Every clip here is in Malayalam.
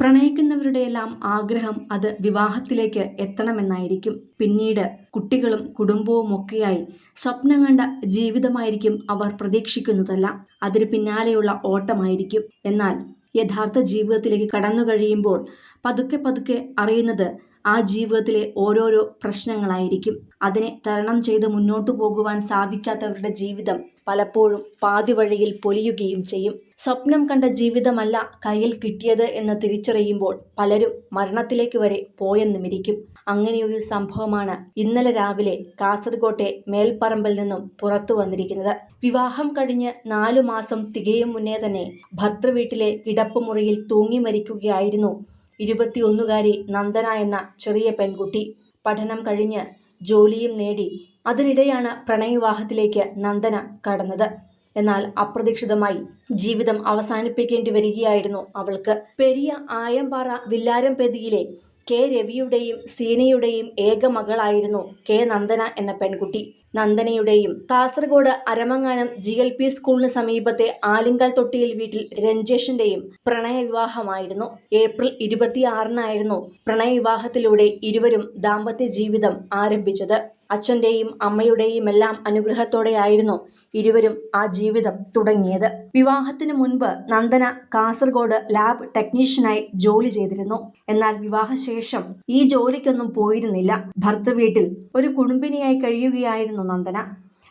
പ്രണയിക്കുന്നവരുടെയെല്ലാം ആഗ്രഹം അത് വിവാഹത്തിലേക്ക് എത്തണമെന്നായിരിക്കും. പിന്നീട് കുട്ടികളും കുടുംബവും ഒക്കെയായി സ്വപ്നം കണ്ട ജീവിതമായിരിക്കും അവർ പ്രതീക്ഷിക്കുന്നതല്ല. അതിന് പിന്നാലെയുള്ള ഓട്ടമായിരിക്കും. എന്നാൽ യഥാർത്ഥ ജീവിതത്തിലേക്ക് കടന്നു കഴിയുമ്പോൾ പതുക്കെ പതുക്കെ അറിയുന്നത് ആ ജീവിതത്തിലെ ഓരോരോ പ്രശ്നങ്ങളായിരിക്കും. അതിനെ തരണം ചെയ്ത് മുന്നോട്ടു പോകുവാൻ സാധിക്കാത്തവരുടെ ജീവിതം പലപ്പോഴും പാതി വഴിയിൽ പൊലിയുകയും ചെയ്യും. സ്വപ്നം കണ്ട ജീവിതമല്ല കയ്യിൽ കിട്ടിയത് എന്ന് തിരിച്ചറിയുമ്പോൾ പലരും മരണത്തിലേക്ക് വരെ പോയെന്നും ഇരിക്കും. അങ്ങനെയൊരു സംഭവമാണ് ഇന്നലെ രാവിലെ കാസർകോട്ടെ മേൽപ്പറമ്പിൽ നിന്നും പുറത്തു വന്നിരിക്കുന്നത്. വിവാഹം കഴിഞ്ഞ് നാലു മാസം തികയും മുന്നേ തന്നെ ഭർത്തൃവീട്ടിലെ കിടപ്പുമുറിയിൽ തൂങ്ങി മരിക്കുകയായിരുന്നു ഇരുപത്തിയൊന്നുകാരി നന്ദന എന്ന ചെറിയ പെൺകുട്ടി പഠനം കഴിഞ്ഞ് ജോലിയും നേടി അതിനിടെയാണ് പ്രണയവിവാഹത്തിലേക്ക് നന്ദന കടന്നത്. എന്നാൽ അപ്രതീക്ഷിതമായി ജീവിതം അവസാനിപ്പിക്കേണ്ടി വരികയായിരുന്നു അവൾക്ക്. പെരിയ ആയമ്പാറ വില്ലാരംപേതിയിലെ കെ രവിയുടെയും സീനയുടെയും ഏക മകളായിരുന്നു കെ നന്ദന എന്ന പെൺകുട്ടി. നന്ദനയുടെയും Kasaragod Aramanganam G L P സ്കൂളിന് സമീപത്തെ ആലിങ്കൽ തൊട്ടിയിൽ വീട്ടിൽ രഞ്ജേഷിന്റെയും പ്രണയവിവാഹമായിരുന്നു. ഏപ്രിൽ ഇരുപത്തിയാറിനായിരുന്നു പ്രണയവിവാഹത്തിലൂടെ ഇരുവരും ദാമ്പത്യ ജീവിതം ആരംഭിച്ചത്. അച്ഛന്റെയും അമ്മയുടെയും എല്ലാം അനുഗ്രഹത്തോടെയായിരുന്നു ഇരുവരും ആ ജീവിതം തുടങ്ങിയത്. വിവാഹത്തിന് മുൻപ് നന്ദന കാസർഗോഡ് ലാബ് ടെക്നീഷ്യനായി ജോലി ചെയ്തിരുന്നു. എന്നാൽ വിവാഹശേഷം ഈ ജോലിക്കൊന്നും പോയിരുന്നില്ല. ഭർത്തൃവീട്ടിൽ ഒരു കുടുംബിനിയായി കഴിയുകയായിരുന്നു നന്ദന.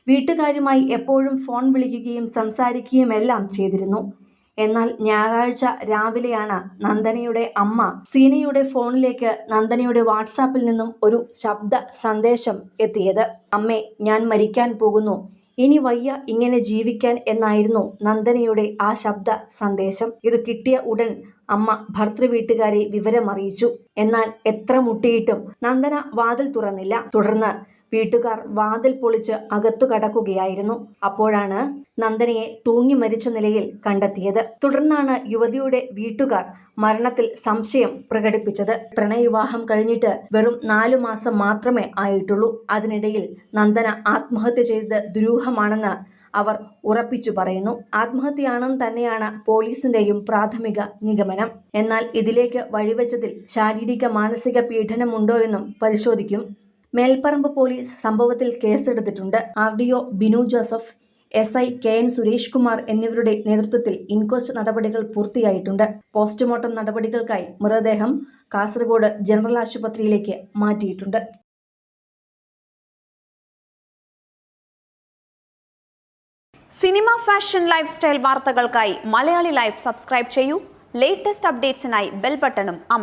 വീട്ടുകാരുമായി എപ്പോഴും ഫോൺ വിളിക്കുകയും സംസാരിക്കുകയും എല്ലാം ചെയ്തിരുന്നു. എന്നാൽ ഞായറാഴ്ച രാവിലെയാണ് നന്ദനയുടെ അമ്മ സീനയുടെ ഫോണിലേക്ക് നന്ദനയുടെ വാട്സാപ്പിൽ നിന്നും ഒരു ശബ്ദ സന്ദേശം എത്തിയത്. അമ്മേ ഞാൻ മരിക്കാൻ പോകുന്നു. ഇനി വയ്യ ഇങ്ങനെ ജീവിക്കാൻ എന്നായിരുന്നു നന്ദനയുടെ ആ ശബ്ദ സന്ദേശം. ഇത് കിട്ടിയ ഉടൻ അമ്മ ഭർത്തൃവീട്ടുകാരെ വിവരമറിയിച്ചു. എന്നാൽ എത്ര മുട്ടിയിട്ടും നന്ദന വാതിൽ തുറന്നില്ല. തുടർന്ന് വീട്ടുകാർ വാതിൽ പൊളിച്ച് അകത്തു കടക്കുകയായിരുന്നു. അപ്പോഴാണ് നന്ദനയെ തൂങ്ങി മരിച്ച നിലയിൽ കണ്ടെത്തിയത്. തുടർന്നാണ് യുവതിയുടെ വീട്ടുകാർ മരണത്തിൽ സംശയം പ്രകടിപ്പിച്ചത്. പ്രണയവിവാഹം കഴിഞ്ഞിട്ട് വെറും നാലു മാസം മാത്രമേ ആയിട്ടുള്ളൂ. അതിനിടയിൽ നന്ദന ആത്മഹത്യ ചെയ്തത് ദുരൂഹമാണെന്ന് അവർ ഉറപ്പിച്ചു പറയുന്നു. ആത്മഹത്യയാണെന്ന് തന്നെയാണ് പോലീസിന്റെയും പ്രാഥമിക നിഗമനം. എന്നാൽ ഇതിലേക്ക് വഴിവെച്ചതിൽ ശാരീരിക മാനസിക പീഡനമുണ്ടോ എന്നും പരിശോധിക്കും. മേൽപ്പറമ്പ് പോലീസ് സംഭവത്തിൽ കേസെടുത്തിട്ടുണ്ട്. R D O Binu Joseph S I K N Suresh Kumar എന്നിവരുടെ നേതൃത്വത്തിൽ ഇൻക്വസ്റ്റ് നടപടികൾ പൂർത്തിയായിട്ടുണ്ട്. പോസ്റ്റ്മോർട്ടം നടപടികൾക്കായി മൃതദേഹം കാസർഗോഡ് ജനറൽ ആശുപത്രിയിലേക്ക് മാറ്റിയിട്ടുണ്ട്. സിനിമ ഫാഷൻ ലൈഫ് സ്റ്റൈൽ വാർത്തകൾക്കായി മലയാളി ലൈഫ് സബ്സ്ക്രൈബ് ചെയ്യൂ. ലേറ്റസ്റ്റ് അപ്ഡേറ്റ്സിനായി ബെൽ ബട്ടണും അമർ